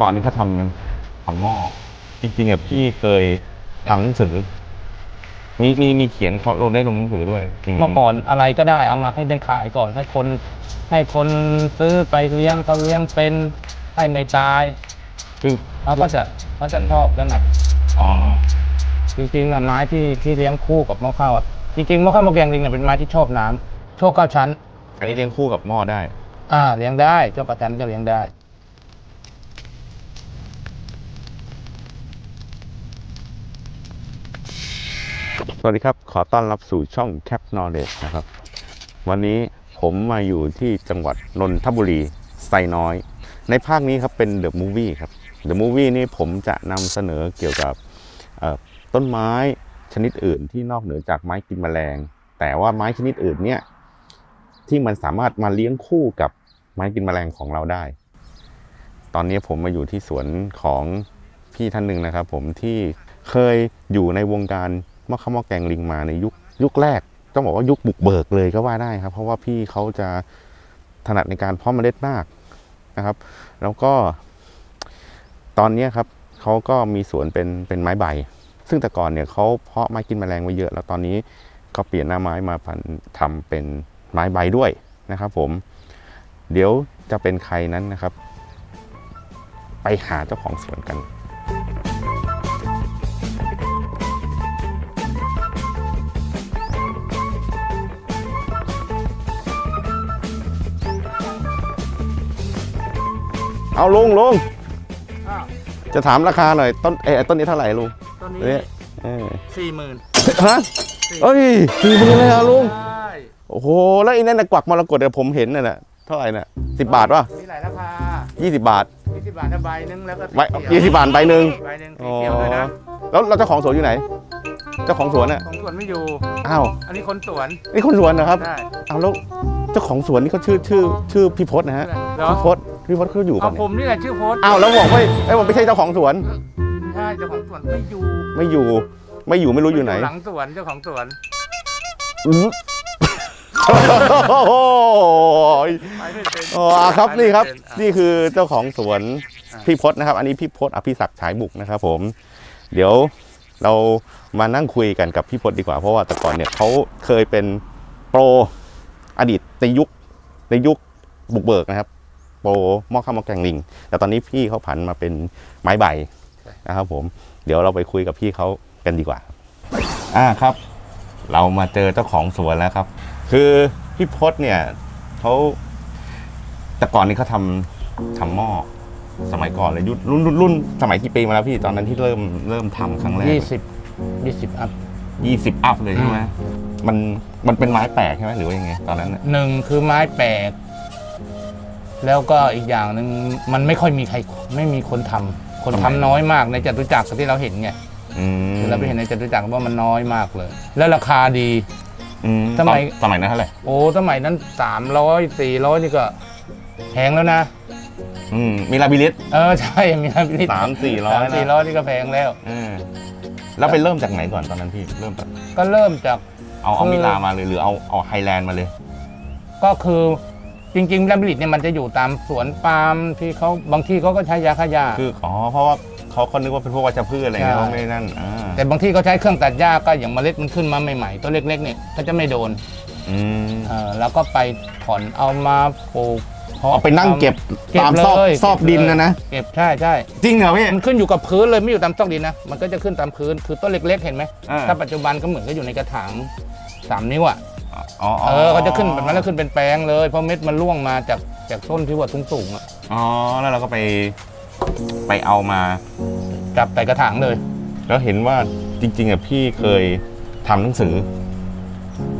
ก่อนนี้เขาทำฝังหม้อจริงๆอะพี่เคยทำหนังสือ มีมีมีเขียนเขาลงได้ลงหนังสือด้วยจริงเมื่อก่อนอะไรก็ได้เอามาให้ได้ขายก่อนให้คน ให้คนซื้อไปเลี้ยงเขาเลี้ยงเป็นให้ไม่ตายคือเขาก็จะเขาจะชอบแล้วนะอ๋อจริงๆอะไม้ที่ที่เลี้ยงคู่กับหม้อข้าวอะจริงๆหม้อข้าวหม้อแกงลิงเนี่ยเป็นไม้ที่ชอบน้ำโชคเก้าชั้น อันนี้เลี้ยงคู่กับหม้อได้ อ่าเลี้ยงได้เจ้ากระจันก็เลี้ยงได้ สวัสดีครับ ขอต้อนรับสู่ช่อง Cap Knowledge นะครับ วันนี้ผมมาอยู่ที่จังหวัดนนทบุรีไซน้อย ในภาคนี้ครับเป็น The Movie ครับ The Movie นี่ผมจะนำเสนอเกี่ยวกับต้นไม้ชนิดอื่นที่นอกเหนือจากไม้กินแมลง แต่ว่าไม้ชนิดอื่นเนี่ยที่มันสามารถมาเลี้ยงคู่กับไม้กินแมลงของเราได้ ตอนนี้ผมมาอยู่ที่สวนของพี่ท่านหนึ่งนะครับ ผมที่เคยอยู่ในวงการ มะข้าวหม้อแกงลิงมาในยุคยุคแรกต้องบอกว่ายุคบุกเบิกเลยก็ว่าได้ครับ เพราะว่าพี่เขาจะถนัดในการเพาะเมล็ดมากนะครับ แล้วก็ ตอนนี้ครับเขาก็มีสวนเป็นเป็นไม้ใบ ซึ่งแต่ก่อนเนี่ยเขาเพาะไม้กินแมลงไว้เยอะ แล้วตอนนี้เขาเปลี่ยนหน้าไม้มาพันทำเป็นไม้ใบด้วยนะครับผม เดี๋ยวจะเป็นใครนั้นนะครับ ไปหาเจ้าของสวนกัน เอาลุงลุงจะถามราคาหน่อยต้นเอ้ยต้นนี้เท่าไหร่ลุงตอนเนี่นี้ยเออสี่หมื่นฮะเอ้ยสี่หมื่นเลยเหรอลุงโอ้โห แล้วไอีนั่นน่ะกวักมรกตเดี๋ยวผมเห็นน่ะนะเท่าไหร่น่ะสิบบาทวะมีหลายราคายี่สิบบาทยี่สิบบาทถ้าใบหนึงแล้วก็ไว้ยี่สิบบาทใบหนึ่งใบหนึ่งสีเขียวด้วยนะแล้วแล้วเจ้าของสวนอยู่ไหน เจ้าของสวนน่ะของสวนไม่อยู่ อ้าวอันนี้คนสวนนี่คนสวนนะครับ ได้อ้าวแล้วเจ้าของสวนนี่เขาชื่อชื่อชื่อพี่พศนะฮะเหรอพี่พศ พี่พศเขาอยู่กัเอานผมนี่แหละชื่อโพสต์อ้าวแล้วบอกว่าไอ้ยผมไม่ใช่เจ้าของสวน ใช่เจ้าของสวนไม่อยู่ไม่อยู่ ไม่อยู่ไม่รู้อยู่ไหนหลังสวนเจ้าของสวนอื้อโอ้โหไปไม่เป็นอ๋อครับนี่ครับไปไม่เป็นนี่คือเจ้าของสวนอะพี่พศนะครับ อันนี้พี่พศอภิศักดิ์ฉายบุกนะครับ ผม เดี๋ยวเรามานั่งคุยกันกับพี่พศดีกว่าเพราะว่าแต่ก่อนเนี่ยเขาเคยเป็นโปรอดีตในยุคในยุคบุกเบิกนะครับ โปรหม้อข้าวหม้อแกงลิง แต่ตอนนี้พี่เขาผันมาเป็นไม้ใบนะครับผมเดี๋ยวเราไปคุยกับพี่เขากันดีกว่าครับอ่าครับ เรามาเจอเจ้าของสวนแล้วครับ คือพี่พศเนี่ยเขาแต่ก่อนนี้เขาทำทำหม้อสมัยก่อนเลยยุครุ่นรุ่นรุ่นสมัยกี่ปีมาแล้วพี่ตอนนั้นที่เริ่มเริ่มทำครั้งแรกยี่สิบยี่สิบอัพยี่สิบอัพเลยใช่ไหมมันมันเป็นไม้แปลกใช่ไหมหรือว่ายังไงตอนนั้นน่ะหนึ่งคือไม้แปลก แล้วก็อีกอย่างหนึ่งมันไม่ค่อยมีใครไม่มีคนทำคนทำน้อยมากในจตุจักรที่เราเห็นไงอืมเราไปเห็นในจตุจักรว่ามันน้อยมากเลย แล้วราคาดีอืมสมัยตอนสมัยนั้นเท่าไหร่โอ้สมัยนั้นสามร้อยสี่ร้อยนี่ก็แพงแล้วนะอืมมีลาบิลิสเออใช่มีนะพี่สามสี่ร้อยสามสี่ร้อยนี่ก็แพงแล้วอืมแล้วไปเริ่มจากไหนก่อนตอนนั้นพี่เริ่มจากก็เริ่มจากเอาเอาคือมิลามาเลยหรือเอาเอาไฮแลนด์มาเลย ก็คือ จริงๆแลมบริดเนี่ยมันจะอยู่ตามสวนปาล์มที่เขาบางที่เขาก็ใช้ยาฆ่าหญ้า คืออ๋อเพราะว่าเขาเขานึกว่าเป็นพวกวัชพืชอะไรเงี้ยใช่ เขาไม่ได้นั่นอ่าแต่บางที่เขาใช้เครื่องตัดหญ้าก็อย่างเมล็ดมันขึ้นมาใหม่ๆ ตัวเล็กๆเนี่ยก็จะไม่โดนอืมเออแล้วก็ไปถอนเอามาปลูกพเอาไปนั่งเก็บเก็บตามซอกเลยซอกดินนะนะเก็บใช่ใช่จริงเหรอพี่ มันขึ้นอยู่กับพื้นเลยไม่อยู่ตามซอกดินนะมันก็จะขึ้นตามพื้นคือต้นเล็ก ๆ เห็นไหมอ่า ถ้าปัจจุบันก็เหมือนก็อยู่ในกระถางสามนิ้วอะ อ๋อเออเขาจะขึ้นแบบนั้นแล้วขึ้นเป็นแปลงเลย เพราะเม็ดมันร่วงมาจากจากต้นที่ว่าสูงๆอะอ๋อแล้วเราก็ไปไปเอามาจับใส่กระถางเลย แล้วเห็นว่าจริงๆอะพี่เคยทำหนังสือ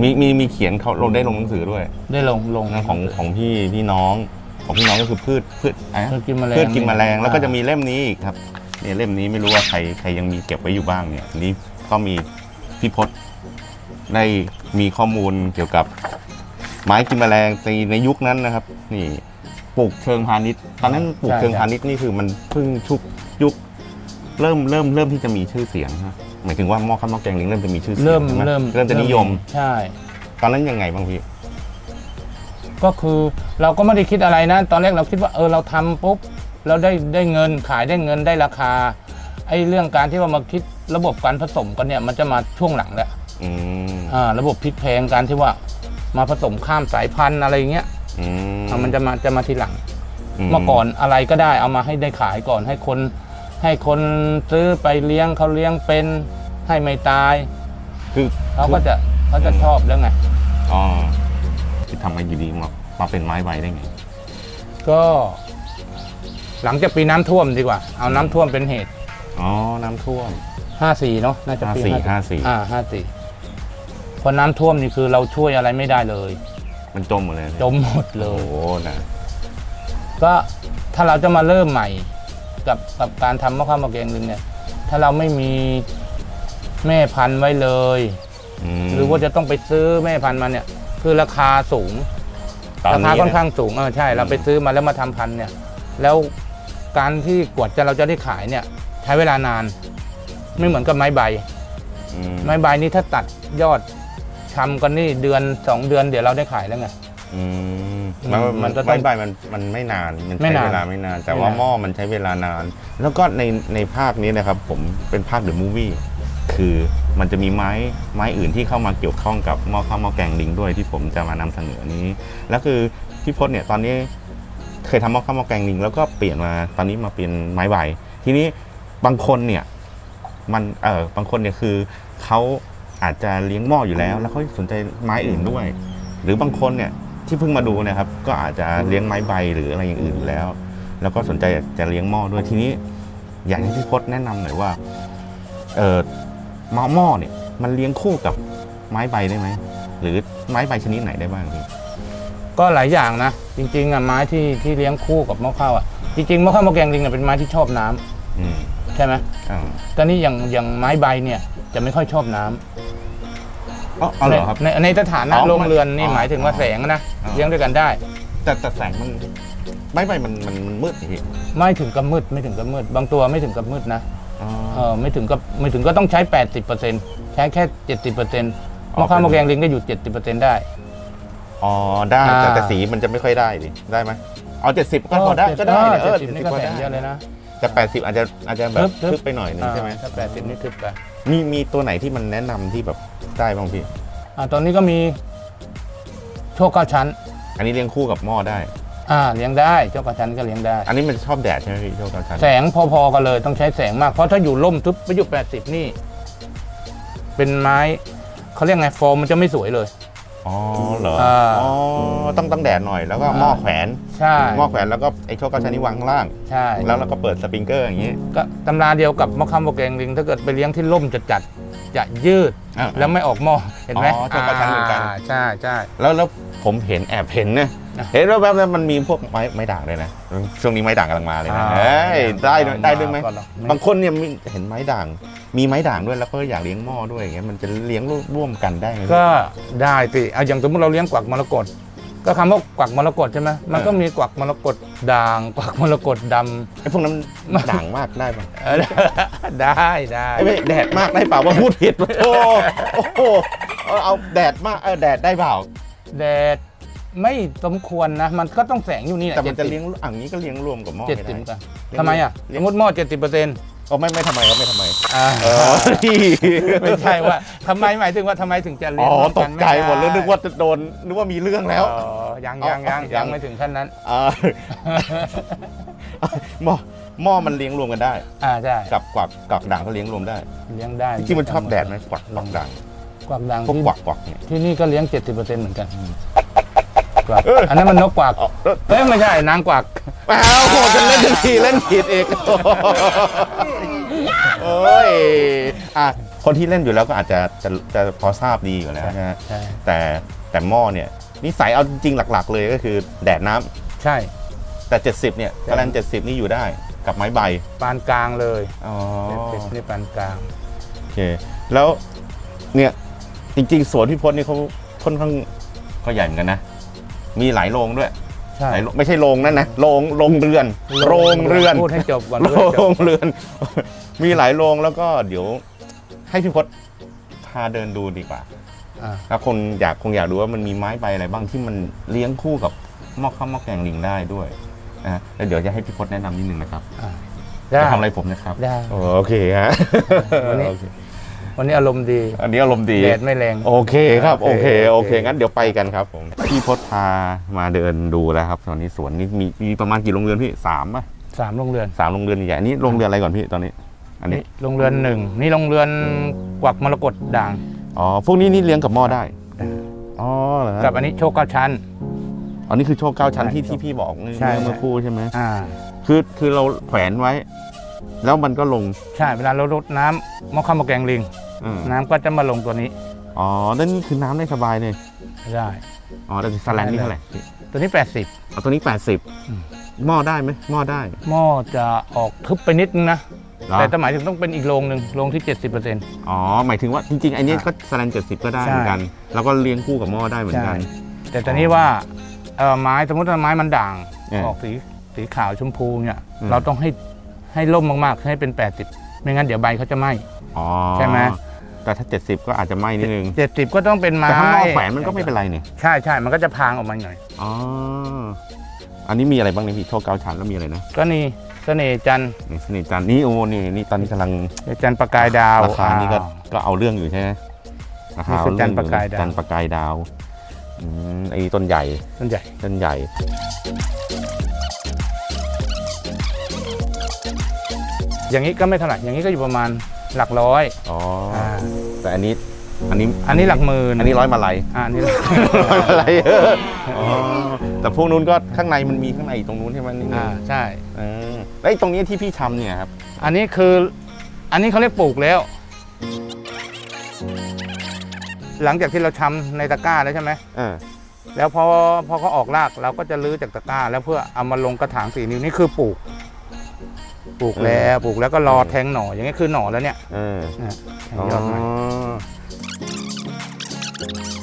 มีมีมีเขียนเขาลงได้ลงหนังสือด้วยได้ลงลงนะของของพี่พี่น้องของพี่น้องก็คือพืชพืชอะไรนะพืชกินแมลงพืชกินแมลงแล้วก็จะมีเล่มนี้อีกครับเนี่ยเล่มนี้ไม่รู้ว่าใครใครยังมีเก็บไว้อยู่บ้างเนี่ยอันนี้ก็มีพี่พศได้ มีข้อมูลเกี่ยวกับไม้กินแมลงในในยุคนั้นนะครับ นี่ปลูกเชิงพาณิชย์ตอนนั้นปลูกเชิงพาณิชย์นี่คือมันเพิ่งชุกยุคเริ่มเริ่มเริ่มที่จะมีชื่อเสียงนะหมายถึงว่าหม้อข้าวหม้อแกงลิงเริ่มจะมีชื่อเสียงเริ่มใช่ไหเริ่มเริ่มจะนิยม ใช่ ตอนนั้นยังไงบ้างพี่ ก็คือเราก็ไม่ได้คิดอะไรนะ ตอนแรกเราคิดว่าเออเราทำปุ๊บแล้วได้ได้เงินขายได้เงินได้ราคาไอ้เรื่องการที่ว่ามาคิดระบบการผสมกันเนี่ยมันจะมาช่วงหลังแหละอืมอ่า ระบบพลิกแพลงการที่ว่ามาผสมข้ามสายพันธุ์อะไรอย่างเงี้ยอืมอะมันจะมาจะมาทีหลัง เมื่อก่อนอะไรก็ได้เอามาให้ได้ขายก่อนให้คน ให้คนซื้อไปเลี้ยงเขาเลี้ยงเป็นให้ไม่ตาย คือเขาก็จะเขาจะชอบแล้วไงอ๋อที่ทำมาอยู่ดีมามาเป็นไม้ใบได้ไง ก็ หลังจากปีน้ำท่วมดีกว่า เอาน้ำท่วมเป็นเหตุอ๋อน้ำท่วม54เนาะน่าจะปี54 54อ่า54 พอน้ำท่วมนี่คือเราช่วยอะไรไม่ได้เลย มันจมหมดเลยจมหมดเลโอ้ย โหนะก็ถ้าเราจะมาเริ่มใหม่กับกับการทำมะข้าวมะแกงลิงเนี่ย ถ้าเราไม่มีแม่พันธุ์ไว้เลย มหรือว่าจะต้องไปซื้อแม่พันธุ์มาเนี่ย คือราคาสูง ตอนราคานี้ค่อนนะข้างสูงเออใช่ เราไปซื้อมาแล้วมาทำพันธุ์เนี่ย แล้วการที่กว่าจะเราจะได้ขายเนี่ย ใช้เวลานาน ไม่เหมือนกับไม้ใบ อืมไม้ใบนี้ถ้าตัดยอด ทำกันนี่เดือนสองเดือนเดี๋ยวเราได้ขายแล้วไง อืมมัมันนมันจะต้องไม้ใบมันมันไม่นานมันไม่ใช้นานเวลาไม่นาน แต่ไม่ว่านาน หม้อมันใช้เวลานาน แล้วก็ในในภาคนี้นะครับ ผมเป็นภาคเดอะมูฟวี่คือมันจะมีไม้ไม้อื่นที่เข้ามาเกี่ยวข้องกับหม้อข้าวหม้อแกงลิงด้วยที่ผมจะมานำเสนอนี้ แล้วคือพี่พจน์เนี่ยตอนนี้เคยทำหม้อข้าวหม้อแกงลิง แล้วก็เปลี่ยนมาตอนนี้มาเป็นไม้ใบทีนี้บางคนเนี่ย มันเออบางคนเนี่ยคือเขา อาจจะเลี้ยงหม้ออยู่แล้ว แล้วเขาสนใจไม้อื่นด้วย หรือบางคนเนี่ยที่เพิ่งมาดูเนะครับ ก็อาจจะเลี้ยงไม้ใบหรืออะไรอย่างอื่นอยู่แล้ว แล้วก็สนใจจะเลี้ยงหม้อด้วยทีนี้ อยากให้พี่พจน์แนะนำหน่อยว่าเออหม้อหม้อเนี่ย มันเลี้ยงคู่กับไม้ใบได้ไหมหรือไม้ใบชนิดไหนได้บ้างพี่ก็หลายอย่างนะ จริงๆอะไม้ที่ที่เลี้ยงคู่กับมะข้าวอะจริงๆมะข้าวมะแกงลิงเนี่ยเป็นไม้ที่ชอบน้ำอืมใช่ไหมอ่าตอนนี้อย่างอย่างไม้ใบเนี่ยจะไม่ค่อยชอบน้ำ อ๋ออ๋อเหรอครับในในในสถานะอ๋อโรงเรือนนี่อ๋อหมายถึงว่าแสงนะอ๋อ เลี้ยงด้วยกันได้ แต่แต่แสงมันไม้ใบมันมันมันมืดนี่พี่ไม่ถึงกับมืดไม่ถึงกับมืดบางตัวไม่ถึงกับมืดนะอ๋อ เออไม่ถึงกับไม่ถึงก็ต้องใช้ 80%ใช้แค่ 70%มะข้าวเป็นมะแกงลิงก็อยู่ 70%ได้ อ๋อได้แต่อ่า แต่สีมันจะไม่ค่อยได้ดิได้ไหมเอาเจ็ดสิบก็พอได้ก็ได้เออเออ70 70นี่ก็พอแสได้งเยอะเลยนะ แต่แปดสิบอาจจะอาจจะแบบทึบทึบ ทึบไปหน่อยนึงใช่ไหม อ่าถ้า80นี่ทึบไป มีมีตัวไหนที่มันแนะนำที่แบบได้บ้างพี่ อ่าตอนนี้ก็มีโชคเก้าชั้น อันนี้เลี้ยงคู่กับหม้อได้ อ่าเลี้ยงได้โชคเก้าชั้นก็เลี้ยงได้ อันนี้มันชอบแดดใช่ไหมพี่โชคเก้าชั้นแสงพอๆกันเลยต้องใช้แสงมากเพราะถ้าอยู่ร่มทึบไปอยู่80นี่ เป็นไม้เขาเรียกไงฟอร์มมันจะไม่สวยเลย อ๋อเหรอ อ่า อ๋อ ต้องต้องแดดหน่อย แล้วก็หม้อแขวน ใช่หม้อแขวนแล้วก็ไอโชคเก้าชั้นนี้วางข้างล่าง ใช่แล้วเราก็เปิดสปริงเกอร์อย่างนี้ก็ตำราเดียวกับมะขามโบแกงลิง ถ้าเกิดไปเลี้ยงที่ร่มจะจัดจะยืดอ่าแล้วไม่ออกหม้อเห็นไหมอ๋อโชคเก้าชั้นเหมือนกันาใช่ใช่แล้วแล้ว ผมเห็นแอบเห็นนะอะเห็นว่าแบบๆมันมีพวกไม้ไม้ด่างเลยนะ ช่วงนี้ไม้ด่างกำลังมาเลยนะเฮ้ยได้ด้วยได้ด้วยไหมก่อนรอกบางคนเนี่ยมีเห็นไม้ด่าง มีไม้ด่างด้วยแล้วก็อยากเลี้ยงหม้อด้วยอย่างเงี้ยมันจะเลี้ยงร่วมกันได้ไหมก็ได้สิเอาอย่างสมมติเราเลี้ยงกวักมรกตก็คำว่ากวักมรกตใช่ไหมมันก็มีกวักมรกตด่างกวักมรกตดำไอ้พวกนั้นมันด่างมากได้ปะเออได้ได้ไอ้ไม่แดดมากได้เปล่าว่าพูดผิดโอ้โอ้โหเอาเอาแดดมากเออแดดได้เปล่า แดดไม่สมควรนะ มันก็ต้องแสงอยู่นี่แหละแต่มันจะเลี้ยงอ่างนี้ก็เลี้ยงรวมกับหม้อเจ็ดไม่สิบได้กันเลี้ยงทำไมอะเลี้สยงมมติหม้อเจ็ดสิบเปอร์เซ็นต์ก็ไม่ไม่ทำไมก็ไม่ทำไมอ่าเออที่ไม่ใช่ว่าทำไมหมายถึงว่าทำไมถึงจะเลี้อ๋ยองร่วมตกักนใจไได้หมดเลยนึกว่าจะโดนนึกว่ามีเรื่องแล้วอ๋อยังอ๋อยังยังยัยัง งไม่ถึงขั้นนั้นอ่าหม้อหม้อมันเลี้ยงรวมกันได้ อ่าใช่กับกวักกวักด่างก็เลี้ยงรวมได้ เลี้ยงได้จริงๆมันชอบแดดไหมกวักกวักด่าง กวักดังพวกที่กวักกวักเนี่ย ที่นี่ก็เลี้ยงเจ็ดสิบเปอร์เซ็นต์เหมือนกันกวักเอออัอันนั้นมันนกกวักอ๋อเออเอ้ยไม่ใช่นางกวัก อ้าวโหจะเล่นทันทีเล่นผิดอีกโอ้ยอะคนที่เล่นอยู่แล้วก็อาจจะจะจะพอทราบดีอยู่แล้วนะฮะใช่ แต่แต่หม้อเนี่ยนิสัยเอาจริงๆหลัก ๆ เลยก็คือแดดน้ำใช่ แต่ 70 เนี่ยกาลัน70 นี่อยู่ได้กับไม้ใบปานกลางเลยอ๋อเจ็ดสิบนี่ปานกลาง โอเคแล้วเนี่ย จริง ๆ สวนพี่พจน์นี่เขาค่อนข้างก็ใหญ่เหมือนกันนะ มีหลายโรงด้วยใช่ หลายโรงไม่ใช่โรงนั่นนะโรงโรงเรือน โรงเรือนพูดให้จบก่อนโรพูดให้จบงเรือน มีหลายโรงแล้วก็เดี๋ยว ให้พี่พศพาเดินดูดีกว่า อ่าถ้าคนอยากคงอยากดูว่ามันมีไม้ใบอะไรบ้างที่มันเลี้ยงคู่กับหม้อข้าวหม้อแกงลิงได้ด้วยนะฮะแล้วเดี๋ยวจะให้พี่พจน์แนะนำนิดนึงนะครับอ่าได้ จะทำอะไรผมนะครับได้ โอเคฮะวันนี้ โอเค วันนี้อารมณ์ดีอันนี้อารมณ์ดีแดดไม่แรง โอเคครับโอโอเคเคโอโอเคเค งั้นเดี๋ยวไปกันครับผมพี่พศพามาเดินดูแล้วครับ ตอนนี้สวนนี้มีมีประมาณกี่โรงเรือนพี่สามป่ะสามโรงเรือนสามโรงเรือนใหญ่ๆอันนี้โรงเรือนอะไรก่อนพี่ตอนนี้ อันนี้นี่โรงเรือนหนึ่งนี่โรงเรือนกวักมรกตด่างอ๋อพวกนี้นี่เลี้ยงกับหม้อได้อ๋อเหรอฮะกับอันนี้โชคเก้าชั้นอันนี้คือโชคเก้าชั้นที่ใช่ที่พี่บอกเมื่อใช่เมื่อครู่ใช่ไหมอ่าคือคือเราแขวนไว้ แล้วมันก็ลงใช่เวลาเรารดน้ำมะขามมะแกงลิง อืมน้ำก็จะมาลงตัวนี้อ๋อแล้วนี่คือน้ำได้สบายเลยได้ อ๋อแต่สแลนนี่เท่าไหร่พี่ตัวนี้ 80 เอาตัวนี้ อืม 80หม้อได้ไหมหม้อได้หม้อจะออกทึบไปนิดนึงนะ เหรอแต่หมายถึงต้องเป็นอีกโรงหนึ่งโรงที่ 70%อ๋อหมายถึงว่าจริงๆไอ้นี่อะก็สแลนเจ็ดสิบก็ได้ใช่เหมือนกัน แล้วก็เลี้ยงคู่กับหม้อได้เหมือนกันแต่ตอนนี้ว่าเอ่อไม้สมมติว่าไม้มันด่างเออออกสีสีขาวชมพูเนี่ยอืม เราต้องให้ให้ร่มมากๆให้เป็น 80 ไม่งั้นเดี๋ยวใบเขาจะไหม้ อ๋อใช่ไหม แต่ถ้า 70 ก็อาจจะไหม้นิดนึง70ก็ต้องเป็นไม้แต่ถ้าหม้อแขวนมันก็ไม่เป็นไรนี่ใช่ใช่มันก็จะพางออกมาหน่อย อ๋ออันนี้มีอะไรบ้างเนี่ยพี่โชคเก้าชั้นแล้วมีอะไรนะก็นี่เสน่ห์จันทร์นี่นี่จานนี่โอ้นี่นี่ตอนนี้กำลังจันทร์ประกายดาวราคานี่ก็อ่ก็เอาเรื่องอยู่ใช่ไหมราคานี่คือเอจัเรื่นทร์ประกายดาว จันทร์ประกายดาวอืมไอ้ต้นใหญ่ ต้นใหญ่ต้นใหญ่ อย่างนี้ก็ไม่เท่าไหร่อย่างนี้ก็อยู่ประมาณ หลักร้อยอ๋ออ่าแต่อันนี้อันนี้อันนี้หลักหมื่นอันนี้ร้อยมาลัย อ่าอันนี้ร้อยมาลัยเอออ๋อแต่พวกนู้นก็ข้างในมันมีข้างในอีกตรงนู้นใช่ไหมนี่อ่าใช่ เออแล้วไอ้ตรงนี้ที่พี่ทำเนี่ยครับอันนี้คืออันนี้เขาเรียกปลูกแล้ว หลังจากที่เราทำในตะกร้าแล้วใช่ไหมเออแล้วพอพอเขาออกรากเราก็จะลื้อจากตะกร้า แล้วเพื่อเอามาลงกระถางสีนิ้วนี่คือปลูก ปลูกแล้วปลูกแล้วก็รอแทงหน่ออย่างนี้คือหน่อแล้วเนี่ยเออเนี่ยแทงอ๋อยอดมา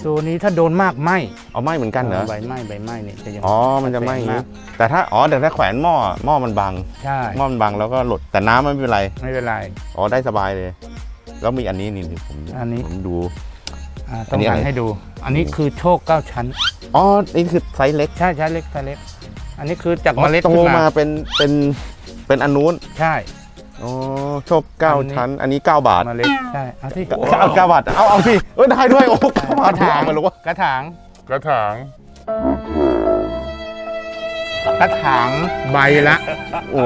ตัวนี้ถ้าโดนมากไหมเอาไหม้เหมือนกันเหรอใบไหม้ใบไหม้นี่จะยังอ๋อมันจะไหม้อย่างนี้มากแต่ถ้าอ๋อแต่ถ้าแขวนหม้อหม้อมันบังใช่หม้อมันบังแล้วก็หลดแต่น้ำมันไม่เป็นไรไม่เป็นไรอ๋อได้สบายเลย แล้วมีอันนี้นี่ผมอันนี้ผมดูอ่าอัต้อนงนี้หัอะไรนให้ดู อันนี้คือโชคเก้าชั้นอ๋อนี่คือไซส์เล็กใช่ใช่เล็กใช่เล็ก อันนี้คือจากอ๋เมอล็ดโตขึ้นมามาเป็นเป็น เป็นอันนู้นใช่อ๋อโชคเก้าอันนี้ ชั้น อันนี้เก้าบาทเมล็ดใช่เอาที่เอาเก้าบาทเอาเอาสิเออได้ด้วยโอ้เก้ากบาทระถางไม่รู้ว่ากระถางกระถางกระถางใบละ โอ้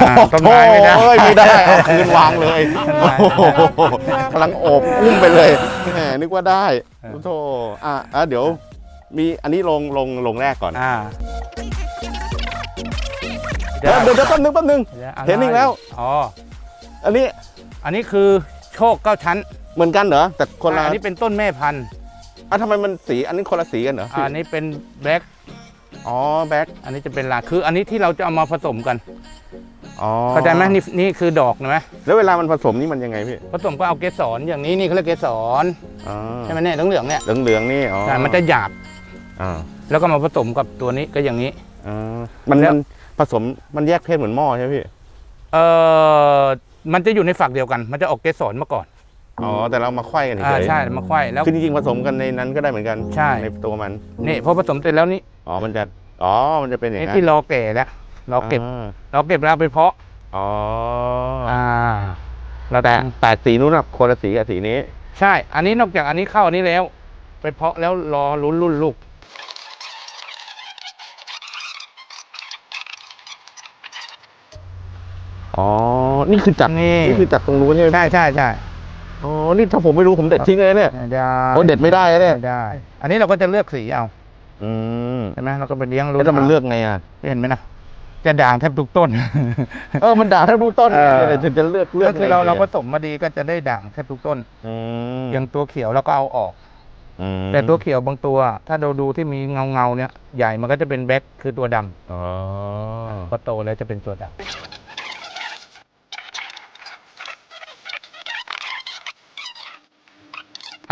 อ่าต้นไม้ไม่ได้ โอ้ยไม่ได้เอาคืนวางเลยต้นไม้โอ้โหกำลังโอบอุ้มไปเลยแหมนึกว่าได้เออโอ้โธ่อะอะเดี๋ยว มีอันนี้ลงลงลงแรกก่อน อ่าเดี๋ยว เดี๋ยวเดี๋ยวแป๊บนึงแป๊บนึงดี๋ยวะไรเห็นอีกแล้วอ๋ออันนี้อันนี้คือโชคเก้าชั้น เหมือนกันเหรอแต่คนละอันนี้เป็นต้นแม่พันธุ์อะทำไมมันสีอันนี้คนละสีกันเหรออ่าอันนี้เป็นแบล็กอ๋อแบ็คอันนี้จะเป็นลาคือ อันนี้ที่เราจะเอามาผสมกันอ๋อเข้าใจไหมนี่นี่คือดอกนะไหมแล้วเวลามันผสมนี่มันยังไงพี่ผสมก็เอาเกสรอย่างนี้นี่เขาเรียกเกสรอ๋อใช่ไหมเนี่ยเหลืองๆเนี่ยเหลืองเหลืองๆนี่อ๋อใช่มันจะหยาบอ่าแล้วก็มาผสมกับตัวนี้ก็อย่างนี้อ่ามันแล้วมันผ สมมันแยกเพศเหมือนหม้อใช่ไหมพี่ เอ่อมันจะอยู่ในฝักเดียวกัน มันจะออกเกสรมาก่อนอ๋อ แต่เรามาไขว้กันเฉอ่ายใช่มาไขว้แล้ว คือจริงๆผสมกันในนั้นก็ได้เหมือนกันใช่ ในตัวมัน นี่พอผสมเสร็จแล้วนี่อ๋อ มันจะ อ๋อ มันจะเป็นอย่างนี่นั้นที่รอแก่แล้วรอเก็บอ่ารอเก็บแล้วเอาไปเพาะ อ๋ออ่า เราแต่แต่สีนู้นอะคนละสีกับสีนี้ ใช่ อันนี้นอกจากอันนี้เข้าอันนี้แล้ว ไปเพาะแล้วรอลุ้นรุ่นลูก อ๋อ นี่คือจากนี่ นี่คือจากตรงนู้นใช่ไหมใช่ใช่ใช่อ๋อ นี่ถ้าผมไม่รู้ผมเด็ดทิ้งเลยเนี่ยได้โอ้เด็ดไม่ได้เนี่ยได้ อันนี้เราก็จะเลือกสีเอาอืมใช่ไหมเราก็ไปเลี้ยงรุ่แล้วจะมันเลือกไงอะเห็นไหมนะจะด่างแทบทุกต้น เออมันด่าถ้าดูต้นเออเดี๋ยวจะเลือกเลือกก็คือเราไงเราผสมมาดีก็จะได้ด่างแทบทุกต้น อืมอย่างตัวเขียวเราก็เอาออก อืมแต่ตัวเขียวบางตัว ถ้าเราดูที่มีเงาเงาๆเนี่ยใหญ่มันก็จะเป็นแบ็คคือตัวดำอ๋อ พอโตแล้วจะเป็นตัวดำ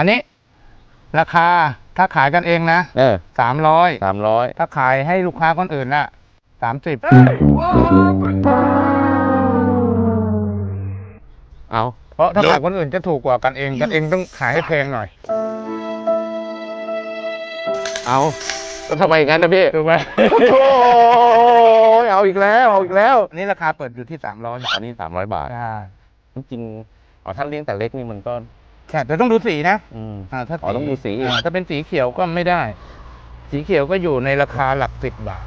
อันนี้ ราคาถ้าขายกันเองนะเออสามร้อยสามร้อยถ้าขายให้ลูกค้าคนอื่นน่ะสามสิบเอาเพราะถ้าขายคนอื่นจะถูกกว่ากันเองกันเองต้องขายให้แพงหน่อย เอาทำไมอย่างนั้นนะพี่ถูกไหมโอ้ยเอาอีกแล้วเอาอีกแล้วอันนี้ราคาเปิดอยู่ที่สามร้อยอันนี้สามร้อยบาทใช่จริงๆอ๋อถ้าเลี้ยงแต่เล็กนี่มันก็ ใช่แต่ต้องดูสีนะอืม อ่าถ้าอ๋อต้องดูสีอีกาถ้าเป็นสีเขียวก็ไม่ได้ สีเขียวก็อยู่ในราคาหลักสิบบาท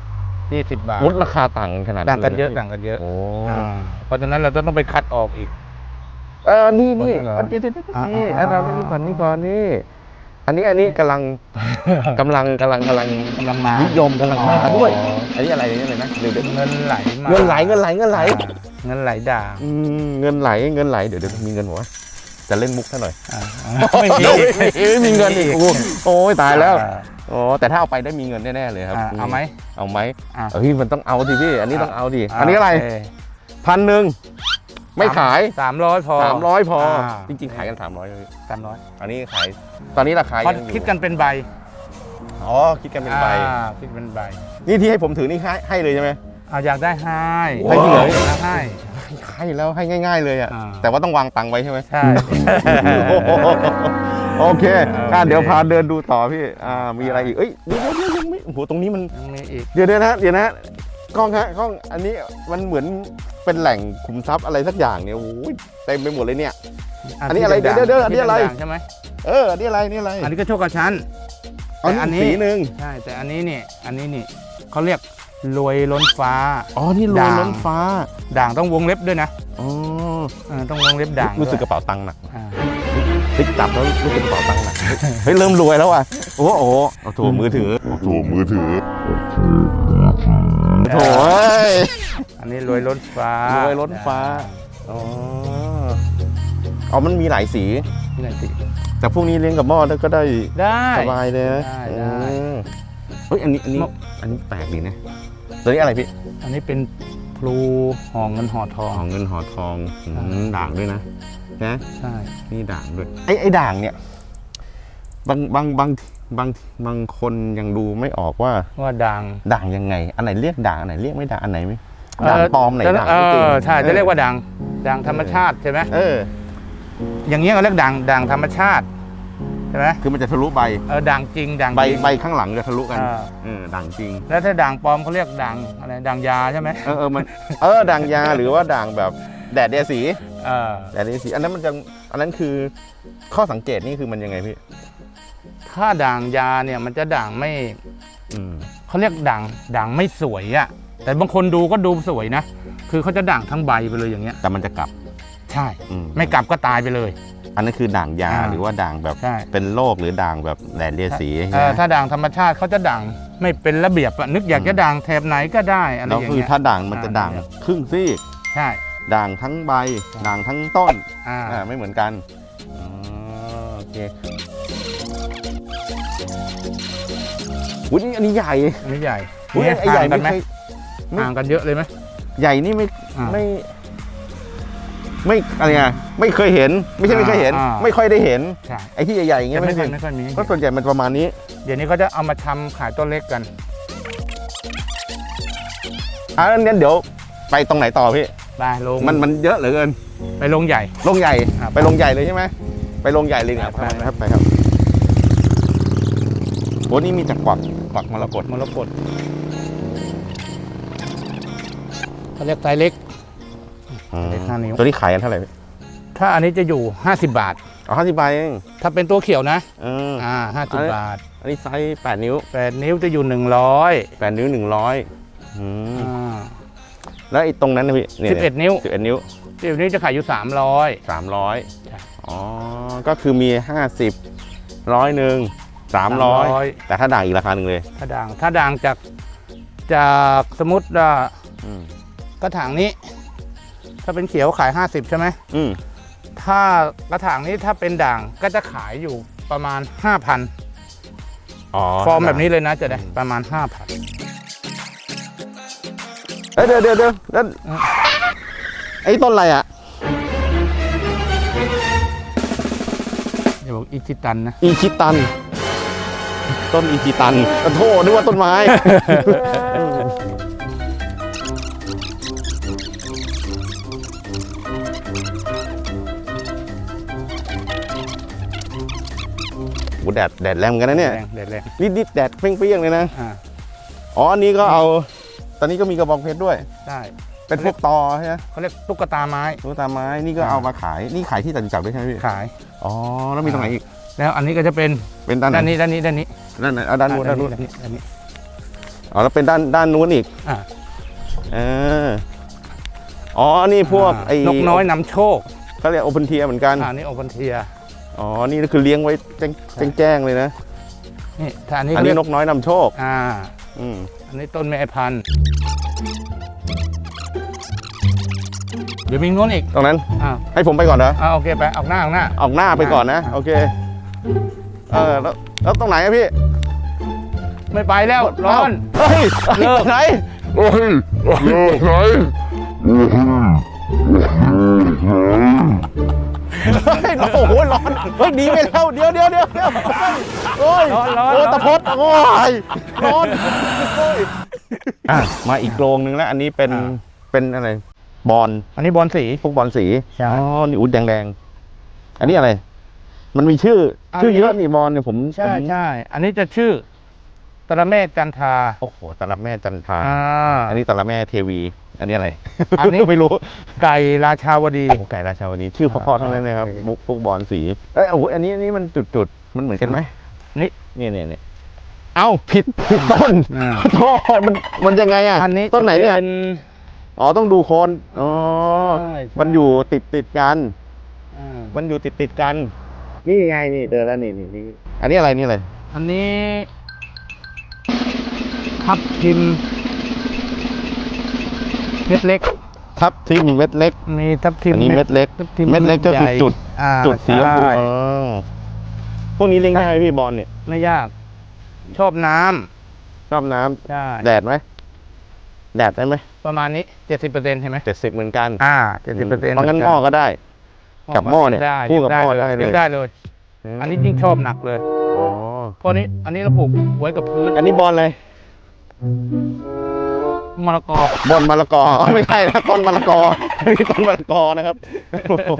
ยี่สิบบาทลดราคาต่างขนาดต่างกันเยอะลต่างกันเยอะโอ้อ่าเพราะฉะนั้นเราจะต้องไปคัดออกอีก เออนี่นี่เหรออันนี้นี่อ่านี่อ่าอันนี้ก่อนนี่ก่อนนี่ อันนี้อันนี้กำลังกำลังกำลังกำลังกำลังมานิยมกำลังมาด้วยอ๋ออันนี้อะไรนี่เลยนะเดี๋ยวเดี๋ยวเงินไหลมาเงินไหลเงินไหลเงินไหล อ่าเงินไหลด่างอืมเงินไหลเงินไหลเดี๋ยวเดี๋ยวมีเงินหัวะ จะเล่นมุกซะหน่อยอ่าไม่มีไม่มีเงินอีกโอ้โอ้ยตายแล้วอ่าโอ้แต่ถ้าเอาไปได้มีเงินแน่ๆเลยครับอ่าเอาไหมเอาไหมอ่าเฮ้ยมันต้องเอาดิพี่ อันนี้ต้องเอาดิาอันนี้อะไรโเคพันหนึ่งไม่ขายสามร้อยพอสามร้อยพออ่าจริงๆ ขายกันสามร้อยเลยสามร้อยอันนี้ขายตอนนี้ราคาเพราะยังอยู่คิดกันเป็นใบอ๋อคิดกันเป็นใบอ่าคิดเป็นใบ นี่ที่ให้ผมถือนี่ให้ให้เลยใช่ไหมเอาอยากได้ให้ให้จริงเหรอให้ ให้แล้วให้ง่าย ๆ เลยอะ อ่า แต่ว่าต้องวางตังค์ไว้ใช่ไหมใช่ โอเคอะโอเคเดี๋ยวพาเดินดูต่อพี่อ่ามีอะไรอีกเอ้ยเดี๋ยวเดี๋ยวเดี๋ยวยังไม่โอ้โหตรงนี้มัน ยังมีอีก เดี๋ยวเดี๋ยวนะเดี๋ยวนะกล้องฮะกล้องอันนี้มันเหมือนเป็นแหล่งขุมทรัพย์อะไรสักอย่างเนี่ยโอ้ยเต็มไปหมดเลยเนี่ย อันนี้อะไรที่างๆเดี๋ยวเดี๋ยวอันนี้อะไร ที่ดังๆใช่ไหมเอออันนี้อะไรนี่อะไรอันนี้ก็โชคกระชั้นอ๋อแต่อันนี้ สีหนึ่งใช่ แต่อันนี้นี่อันนี้นี่เขาเรียก รวยล้นฟ้า อ๋อ นี่รวยด่างล้นฟ้า ด่างต้องวงเล็บด้วยนะ อ๋อเออต้องวงเล็บด่าง รู้สึกกด้วยระเป๋าตังค์หนักอ่าพลิกจับแล้วรู้สึกกระเป๋าตังค์หนัก เฮ้ย เริ่มรวยแล้วอะ โอ้โหโอ้โหเอาโถมือถือโถมือถือโถเอ้ยอันนี้รวยล้นฟ้ารรวยล้นฟ้า อ๋อ อ๋อ มันมีหลายสีที่ไหนสิแต่พวกนี้เลี้ยงกับหม้อก็ได้ ได้ สบายเลยนะได้ได้อืมเฮ้ย อันนี้ อันนี้ อันนี้แปลกดีนะ ตัวนี้อะไรพี่อันนี้เป็นพลูห่อเงินห่อทองของเงินหอทองอืมอ่าด่างด้วยนะนะใช่ นี่ด่างด้วยไอ้ไอ้ด่างเนี่ยบางบางบางบางบางคนยังดูไม่ออกว่า ว่าด่างด่างยังไง อันไหนเรียกด่าง อันไหนเรียกไม่ด่าง อันไหนไม่ด่างปลอมไหนจะด่างเอจริงอใช่จะเรียกว่าด่างด่างธรรมชาติใช่ไหมเออ อย่างเงี้ยเขาเรียกด่างด่างธรรมชาติใช่ไหมคือมันจะทะลุใบเออด่างจริงด่างใบจริง ใบข้างหลังจะทะลุกันอ่า เออด่างจริง แล้วถ้าด่างปลอมเขาเรียกด่างอะไรด่างยาใช่ไหมเออเออมันเออด่างยาหรือว่าด่างแบบแดดเดียสี เออแดดเดียสี อันนั้นมันจะอันนั้นคือข้อสังเกตนี่คือมันยังไงพี่ถ้าด่างยาเนี่ยมันจะด่างไม่อืมเขาเรียกด่างด่างไม่สวยอะแต่บางคนดูก็ดูสวยนะ คือเขาจะด่างทั้งใบไปเลยอย่างเงี้ยแต่มันจะกลับใช่ อืมไม่กลับก็ตายไปเลย อันนั้นคือด่างยาอ่าหรือว่าด่างแบบใช่ เป็นโรคหรือด่างแบบแดดเดียสีเออถ้าด่างธรรมชาติเขาจะด่างไม่เป็นระเบียบอะนึกอยากจะด่างแถบไหนก็ได้อะไรแล้วอย่างคือเงี้ย ถ้าด่างมันจะอ่าด่างครึ่งซีกใช่ด่างทั้งใบด่างทั้งต้นอ่าอ่าไม่เหมือนกันอ๋อโอเคอุ้ยนี่อันนี้ใหญ่อันนี้ใหญ่อุ้ยเนี่ยไอ้ใหญ่ห่างกัไม่นไหมเคย ไม่ ห่างกันเยอะเลยไหมใหญ่นี่ไม่อ่า ไม่ ไม่อะไรอะไม่เคยเห็น ไม่ใช่ไม่เคยเห็นอ่า ไม่ค่อยได้เเห็นใช่ไอ้ที่ใหญ่ๆอย่างเงี้แต่ยไม่ไม่ค่เคอยยไม่ค่อยมี ก็ส่วนใหญ่มันประมาณนี้ เดี๋ยวนี้เขาจะเอามาทำขายต้นเล็กกัน อะงั้นเดี๋ยวไปตรงไหนต่อพี่ไปลงมันมันเยอะเหลือเกินไปลงใหญ่ ลงใหญ่ครับไปลงใหญ่เลยใช่ไหมไปลงใหญ่เลยครับ ไปครับไปครับโอ้นี่มีจากกวักกวักมรกตมรกตเขาเรียกไซส์เล็กอืม เล็กห้านิ้ว ตัวนี้ขายกันเท่าไหร่พี่ถ้าอันนี้จะอยู่ 50 บาทอ๋อห้าสิบบาทเองถ้าเป็นตัวเขียวนะ เอออ่าอัน50นี้บาทอันนี้ไซส์แปดนิ้ว8นิ้วจะอยู่100แปดนิ้วหนึ่งร้อยอืมอ่าแล้วไอ้ตรงนั้นนะพี่เนี่ย11นิ้วสิบเอ็ดนิ้ว11นิ้วจะขายอยู่300สามร้อยใช่อ๋อ ก็คือมีห้าสิบร้อยหนึ่งสามร้อยแต่ถ้าด่างอีกราคาหนึ่งเลยถ้าด่างถ้าด่างจากจากสมมติว่าอืมกระถางนี้ ถ้าเป็นเขียวขาย 50 ใช่ไหม อืมถ้ากระถางนี้ถ้าเป็นด่างก็จะขายอยู่ประมาณ 5,000 อ๋อฟอร์มแบบนี้เลยนะจะได้ประมาณ 5,000 เอ้ยเดี๋ยวเดี๋ยวเดี๋ยวแล้วไอ้ต้นอะไรอะ เดี๋ยวบอกอิจิตันนะ อีชิตัน ต้นอีชิตันโอ้โทษนึกว่าต้นไม้ แดดแดดแรงเหมือนกันนะเนี่ยแรงแดดแรงนิดนิดๆแดดเปรี้ยงๆเลยนะอ่าอ๋ออันนี้ก็เอา ตอนนี้ก็มีกระบองเพชรด้วย ได้เป็นพวกตอใช่ไหมเขาเรียกตุ๊กตาไม้ตุ๊กตาไม้นี่ก็เอามาขายนี่ขายที่ตัดจับด้วยใช่ไหมพี่ขายอ๋อแล้วมีตรงไหนอีก แล้วอันนี้ก็จะเป็นเป็นด้านไหด้านนนี้ด้านนี้ด้านนี้ด้านไหนเอาด้านนู้นด้านนู้นด้านนี้ด้านนี้อ๋อแล้วเป็นด้านด้านนู้นอีกอ่าเอออ๋อนี่พวกไอ้นกน้อยนำโชคเขาเรียกโอเพนเทียเหมือนกันอ่านี่โอพันเทีย อ๋อ นี่คือเลี้ยงไว้แจ้งแจ้งแจ้งเลยนะ นี่ถ้าอันนี้อันเขานี้เรียกนกน้อยนำโชค อ่า อืมอันนี้ต้นแม่พันธุ์เดี๋ยวมีโน้นอีกตรงนั้นอ่าให้ผมไปก่อนนะอ่าโอเคไปออกหน้าออกหน้า ออกหน้าไปก่อนนะอ่าโอเค เออ แล้วแล้วตรงไหนอะพี่ไม่ไปแล้วร้อน เฮ้ยเลิกไหนเฮ้ยเลิกไหนเฮ้ ยโอ้โหร้อนเฮ้ยหนีไปแล้วเดี๋ยวเดี๋ยวเดี๋ยวเดี๋ยวโอ้ยร้อนร้อน โอ้ร้อนตะพดโอ้ยร้อนโอ้ยอะมาอีกโรงนึงแล้ว อันนี้เป็นอ่า เป็นอะไรบอลอันนี้บอลสี พวกบอลสีใช่อ๋อนี่อุ้ดแดงแดงๆอันนี้อะไร มันมีชื่อ อันนี้ ชื่อเยอะนี่บอลเนี่ยผมใช่ผมใช่อันนี้จะชื่อตระเมศจันทราโอ้โหตะละแม่จันทราอ่าอันนี้ตะละแม่เทวี อันนี้อะไร อันนี้ ไม่รู้ไก่ราชาวดี โอ้ไก่ราชาวดีชื่อเพราะๆทั้งนั้นเลยครับโอเคมุกพวกบอลสีเอ้ยโอ้โหอันนี้อันนี้มันจุดๆมันเหมือนกันไหมนี่นี่เนี่ยเนี่ยเอ้าผิดผิดต้นอ่าโทษมันมันยังไงอะอันนี้ต้นไหนเนี่ยเป็นอ๋อต้องดูโคนอ๋อใช่ใช่มันอยู่ติดติดกันอ่ามันอยู่ติดติดกัน นี่ไงนี่เจอแล้วนี่นี่นี่อันนี้อะไรนี่อะไรอันนี้ทับทิม เม็ดเล็ก ทับทิมเม็ดเล็กมีทับทิมอันนี้เม็ดเล็ก ทับทิมเม็ดเล็กก็คือใหญ่จุดอ่าจุดสีชมพูใช่อ๋อพวกนี้เลี้ยงง่ายไหมพี่บอลเนี่ย ไม่ยาก ชอบน้ำชอบน้ำใช่แดดไหม แดดได้ไหมประมาณนี้เจ็ดสิบเปอร์เซ็นต์ใช่ไหมเจ็ดสิบเหมือนกันอ่าเจ็ดสิบเปอร์เซ็นต์เพราะงั้นหม้อก็ได้ กับหม้อเนี่ยได้คู่กับหม้อได้เลย ได้เลย อันนี้ยิ่งชอบหนักเลยอ๋อเพราะนี้อันนี้เราปลูกไว้กับพื้น อันนี้บอลเลย มะละกอบอลมะละกออ๋อไม่ใช่นะต้นมะละกอนี่ต้นมะละกอนะครับโอ้โห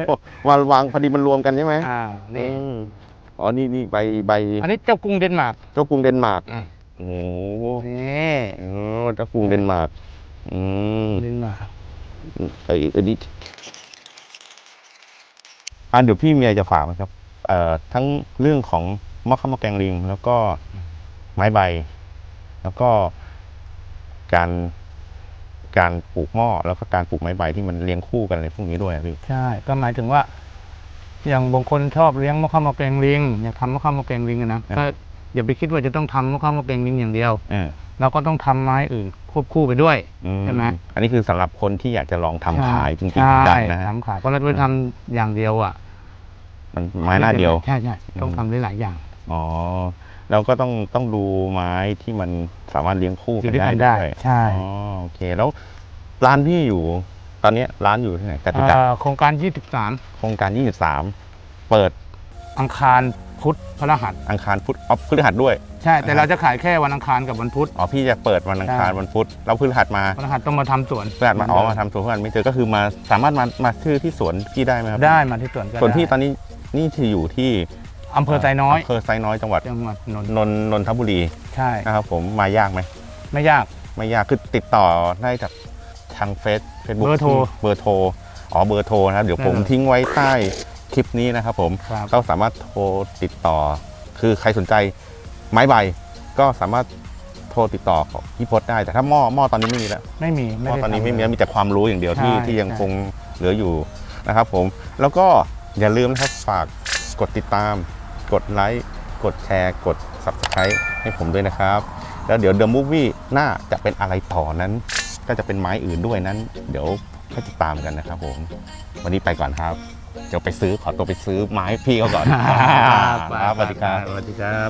วางวางพอดีมันรวมกันใช่ไหมอ่านี่อืมอ๋อนี่นี่ใบใบ อันนี้เจ้ากรุงเดนมาร์กเจ้ากรุงเดนมาร์กอืมโอ้โหนี่อ๋อเจ้ากรุงเดนมาร์กอืมเดนมาร์กเอ้ยอันนี้อ่าเดี๋ยวพี่เมียจะฝากนะครับ เอ่อทั้งเรื่องของมะขามมะแกงลิง แล้วก็ไม้ใบ แล้วก็การ การปลูกหม้อแล้วก็การปลูกไม้ใบที่มันเลี้ยงคู่กันอะไรพวกนี้ด้วยอะพี่ ใช่ ก็หมายถึงว่า อย่างบางคนชอบเลี้ยงมะขามมะแกงลิงอยากทำมะขามมะแกงลิงอะนะก็อย่าไปคิดว่าจะต้องทำมะขามมะแกงลิงอย่างเดียวเออเราก็ต้องทำไม้อื่นควบคู่ไปด้วย อืใช่ไหม อันนี้คือสำหรับคนที่อยากจะลองทำขายจริงใช่ๆได้นะฮะทำขายเพราะเราไปทำอย่างเดียวอะมันไม้หน้าเดียว ใช่ใช่ต้องอืมทำได้หลายอย่าง อ๋อ เราก็ต้องต้องดูไม้ที่มันสามารถเลี้ยงคู่อยู่กันด้วยได้กันได้ ด้วยใช่อ๋อโอเคแล้วร้านพี่อยู่ ตอนเนี้ยร้านอยู่ที่ไหนจตุจักรเอ่อโครงการ โครงการ 23 เปิด23 อังคารพุธพฤหัส อังคารพุธออฟพฤหัสด้วย ใช่ แต่อ่าฮะ เราจะขายแค่วันอังคารกับวันพุธ อ๋อพี่จะเปิดวันอังคารใช่ วันพุธแล้วพฤหัสมาพฤหัสต้องมาทำสวนพฤหัสมาอ๋อมาทำสวนพฤหัสไม่เจอก็คือมาสามารถมามาชื่อที่สวนพี่ได้ไหมครับได้มาที่สวนก็ส่วนพี่ได้ตอนนี้นี่ที่อยู่ที่ อำเภอไซน้อยอำเภอไซน้อยจังหวัดจังหวัดนนท์นนท์นนทบุรีใช่นะครับผมมายากไหมไม่ยาก ไม่ยากคือติดต่อได้จากทางเฟซเฟซบุ๊กเบอร์โทร เบอร์โทรอ๋อเบอร์โทรนะครับเดี๋ยวผมเออทิ้งไว้ใต้คลิปนี้นะครับผมครับ ก็สามารถโทรติดต่อ คือใครสนใจไม้ใบ ก็สามารถโทรติดต่อของพี่พศได้แต่ถ้าหม้อหม้อตอนนี้ไม่มีแล้ว ไม่มีหไม่ม้อได้ตอนนี้ทำ ไม่มีเลยแล้วมีแต่ความรู้อย่างเดียวที่ใช่ที่ยังใช่คงเหลืออยู่นะครับผมแล้วก็อย่าลืมนะครับฝากกดติดตาม กดไลค์กดแชร์กด Subscribe ให้ผมด้วยนะครับ แล้วเดี๋ยว The Movie หน้าจะเป็นอะไรต่อนั้น ก็จะเป็นไม้อื่นด้วยนั้น เดี๋ยวก็จะตามกันนะครับผม วันนี้ไปก่อนครับ เดี๋ยวไปซื้อขอตัวไปซื้อไม้พี่เขาก่อนครับสวัสดีครับสวัสดีครับ